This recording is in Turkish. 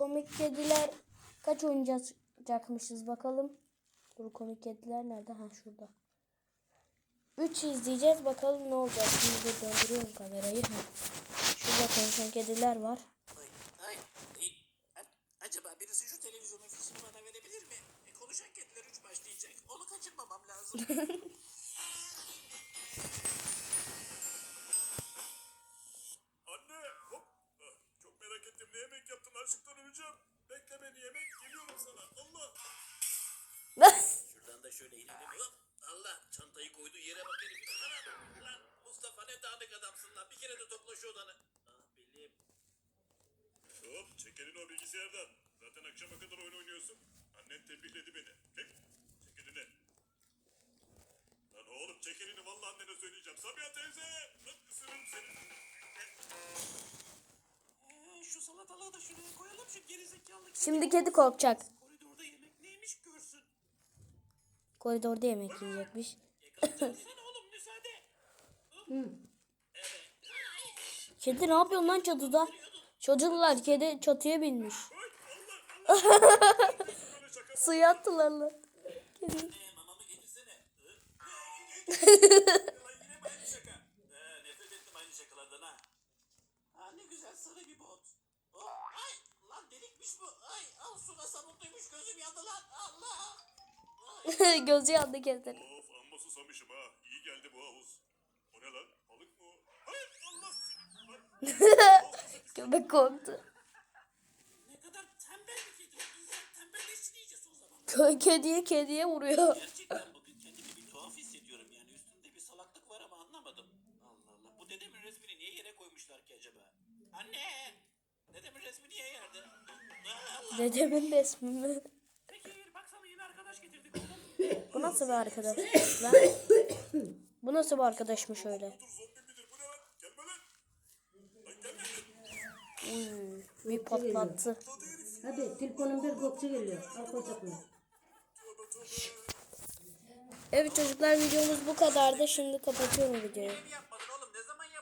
komik kediler kaç oynayacakmışız bakalım. Dur komik kediler nerede? Ha şurada. 3 izleyeceğiz bakalım ne olacak. Şimdi döndürüyorum kamerayı. Ha. Şurada konuşan kediler var. Ay, ay, ay. A- Acaba birisi şu televizyonun fişini bana verebilir mi? E, konuşan kediler 3 başlayacak. Onu kaçırmamam lazım. öleceğim. Bekle beni yemek geliyorum sana. Allah. Şuradan da şöyle inelim. Hop, Allah çantayı koyduğu yere bak herif. Lan Mustafa ne dağınık adamsın lan. Bir kere de topla şu odanı. Ah belim. Hop çek elini o bilgisayardan. Zaten akşama kadar oyun oynuyorsun. Annen tembihledi beni. Çek. Şu salatalığı da şuraya koyalım şu gerizekalı. Şimdi kedi korkacak. Koridorda yemek neymiş görsün. Koridorda yemek yiyecekmiş. Yakalayacağım oğlum müsaade. Kedi ne yapıyor lan çatıda? Çocuklar kedi çatıya binmiş. Suya attılar lan. Kedi. Ee? Ee, ne güzel sarı bir bot. Oh, ay lan delikmiş bu. Ay al suda sabukluymuş gözüm yandı lan. Allah. Ay. Gözü yandı kedinin. Of amma susamışım ha. İyi geldi bu havuz. O ne lan? Balık mı o? Hayır Allah. Köpek korktu. Ne kadar tembel bir kedi. İnsan tembelleşsin iyice son. Kö kediye kediye vuruyor. Gerçekten bugün kendimi bir tuhaf hissediyorum yani üstümde bir salaklık var ama anlamadım. Allah Allah bu dedemin resmini niye yere koymuşlar ki acaba? Anne! Dedemin resmi mi? Bekir baksana yine arkadaş getirdik oğlum. Bu nasıl bir arkadaşmış lan? Bu nasıl bir arkadaşmış öyle? Gelme. Hmm, bir patlattı. Hadi telefonun bir kopça geliyor. Tövbe. Evet çocuklar videomuz bu kadardı. Şimdi kapatıyorum videoyu.